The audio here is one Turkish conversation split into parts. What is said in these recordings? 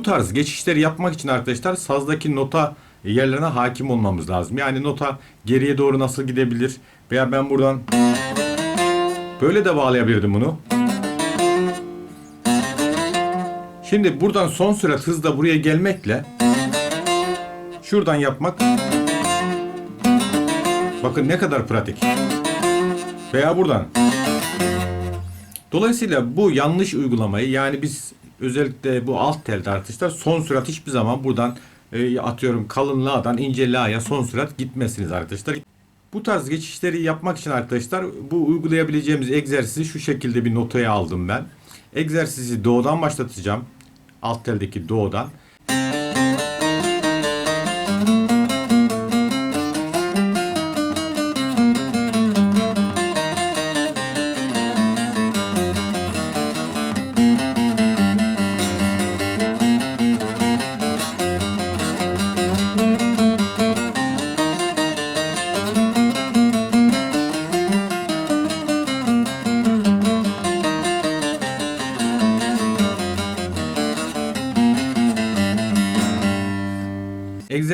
Bu tarz geçişleri yapmak için arkadaşlar sazdaki nota yerlerine hakim olmamız lazım. Yani nota geriye doğru nasıl gidebilir veya ben buradan böyle de bağlayabilirdim bunu. Şimdi buradan son sürat hızla buraya gelmekle şuradan yapmak bakın ne kadar pratik. Veya buradan. Dolayısıyla bu yanlış uygulamayı yani biz özellikle bu alt telde arkadaşlar son sürat hiçbir zaman buradan e, atıyorum kalın la'dan ince la'ya son sürat gitmezsiniz arkadaşlar. Bu tarz geçişleri yapmak için arkadaşlar bu uygulayabileceğimiz egzersizi şu şekilde bir notaya aldım ben. Egzersizi doğudan başlatacağım. Alt teldeki doğudan.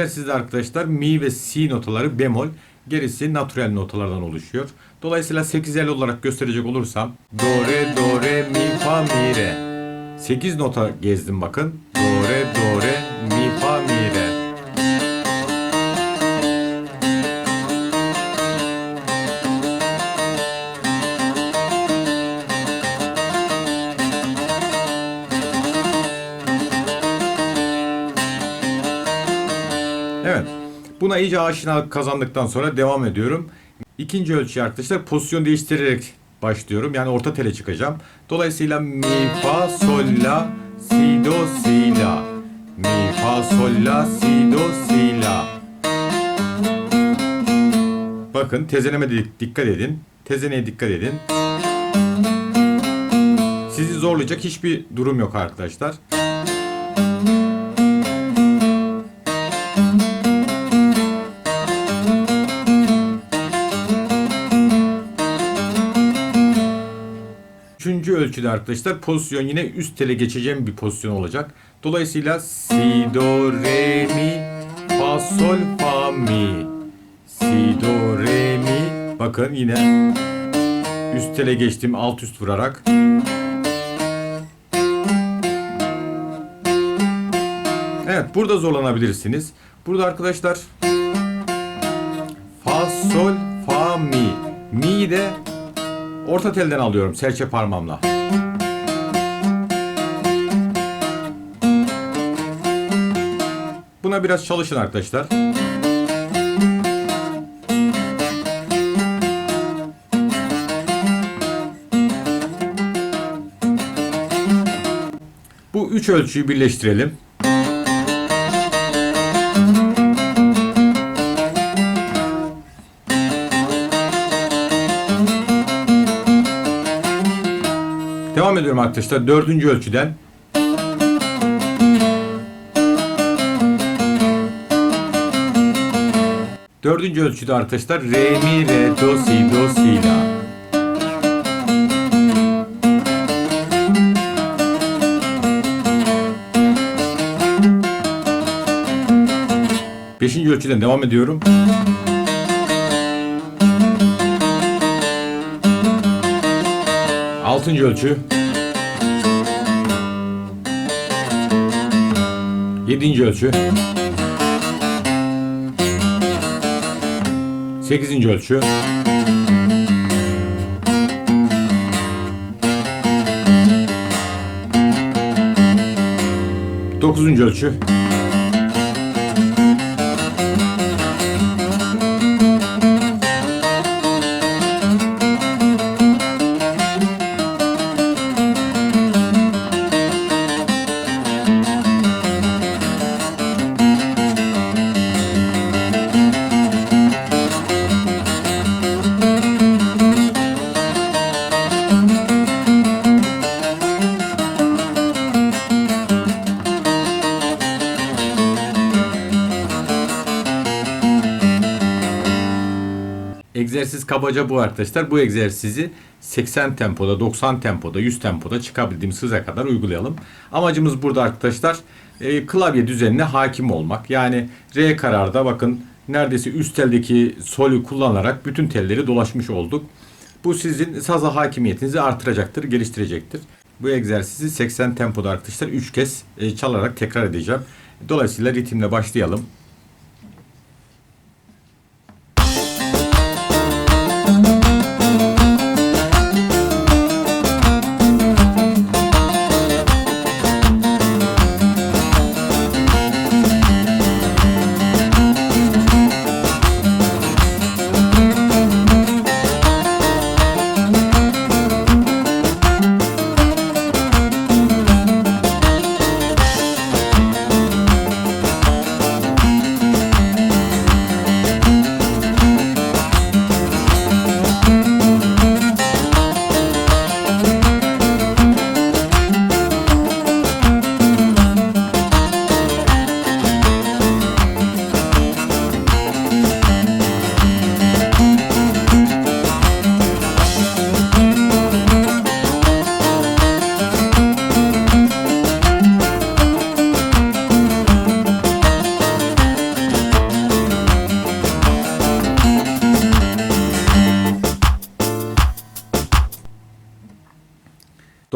Egzersizde arkadaşlar mi ve si notaları bemol, gerisi natürel notalardan oluşuyor. Dolayısıyla 8 el olarak gösterecek olursam do re do re mi fa mi re. 8 nota gezdim bakın. Do re Buna iyice aşinalık kazandıktan sonra devam ediyorum. İkinci ölçüye arkadaşlar pozisyon değiştirerek başlıyorum. Yani orta tele çıkacağım. Dolayısıyla mi fa sol la si do si la. Mi fa sol la si do si la. Bakın tezeneme dikkat edin. Tezeneye dikkat edin. Sizi zorlayacak hiçbir durum yok arkadaşlar. Ölçüde arkadaşlar pozisyon yine üst tele geçeceğim bir pozisyon olacak. Dolayısıyla si do re mi fa sol fa mi si do re mi bakın yine üst tele geçtim alt üst vurarak. Evet burada zorlanabilirsiniz. Burada arkadaşlar fa sol fa mi mi de Orta telden alıyorum serçe parmağımla. Buna biraz çalışın arkadaşlar. Bu üç ölçüyü birleştirelim. Devam ediyorum arkadaşlar. Dördüncü ölçüden. Dördüncü ölçüde arkadaşlar re mi re do si do si la. Beşinci ölçüden devam ediyorum. Altıncı ölçü. Yedinci ölçü. Sekizinci ölçü. Dokuzuncu ölçü. Kabaca bu arkadaşlar. Bu egzersizi 80 tempoda, 90 tempoda, 100 tempoda çıkabildiğimiz hıza kadar uygulayalım. Amacımız burada arkadaşlar e, klavye düzenine hakim olmak. Yani R kararda bakın neredeyse üst teldeki solü kullanarak bütün telleri dolaşmış olduk. Bu sizin saza hakimiyetinizi artıracaktır, geliştirecektir. Bu egzersizi 80 tempoda arkadaşlar 3 kez e, çalarak tekrar edeceğim. Dolayısıyla ritimle başlayalım.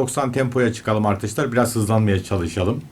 ...90 tempoya çıkalım arkadaşlar. Biraz hızlanmaya çalışalım.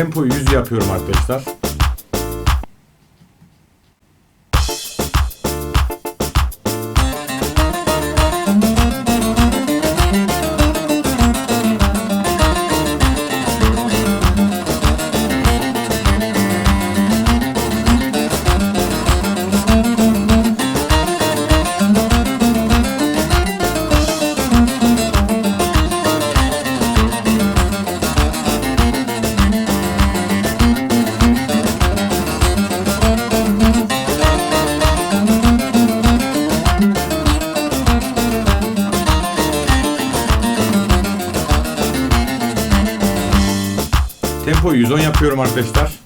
Tempoyu 100 yapıyorum arkadaşlar. 110 yapıyorum arkadaşlar.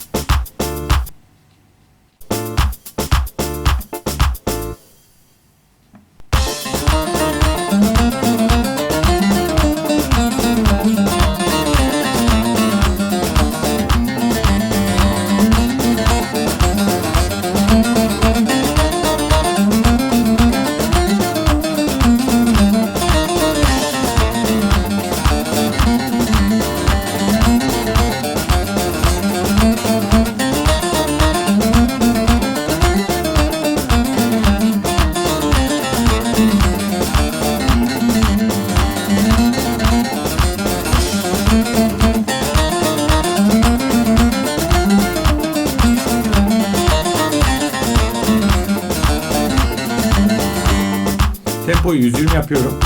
Tempoyu 120 yapıyorum.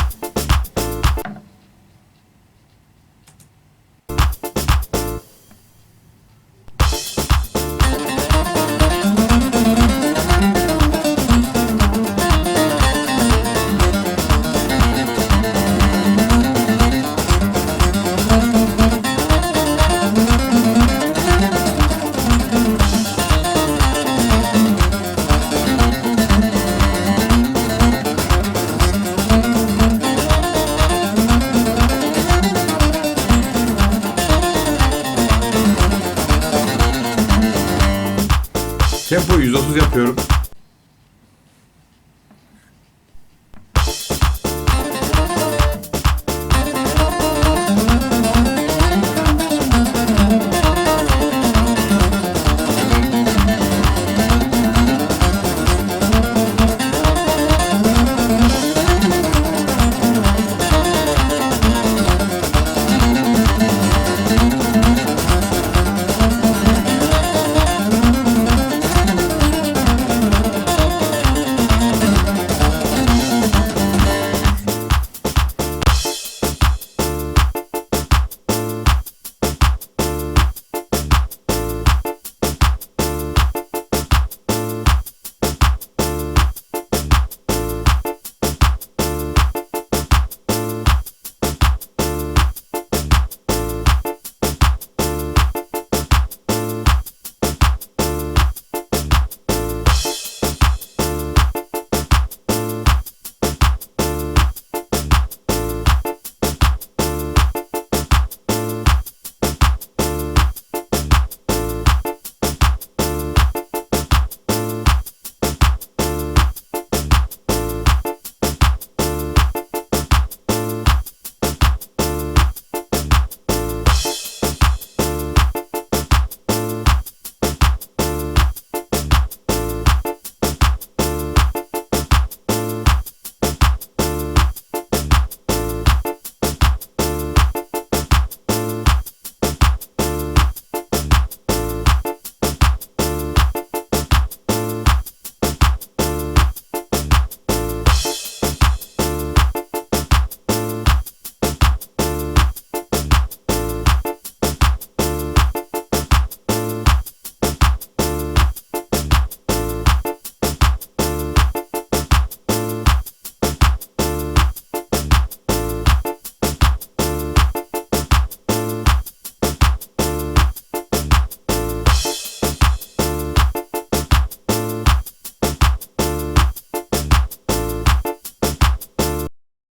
Yapıyorum.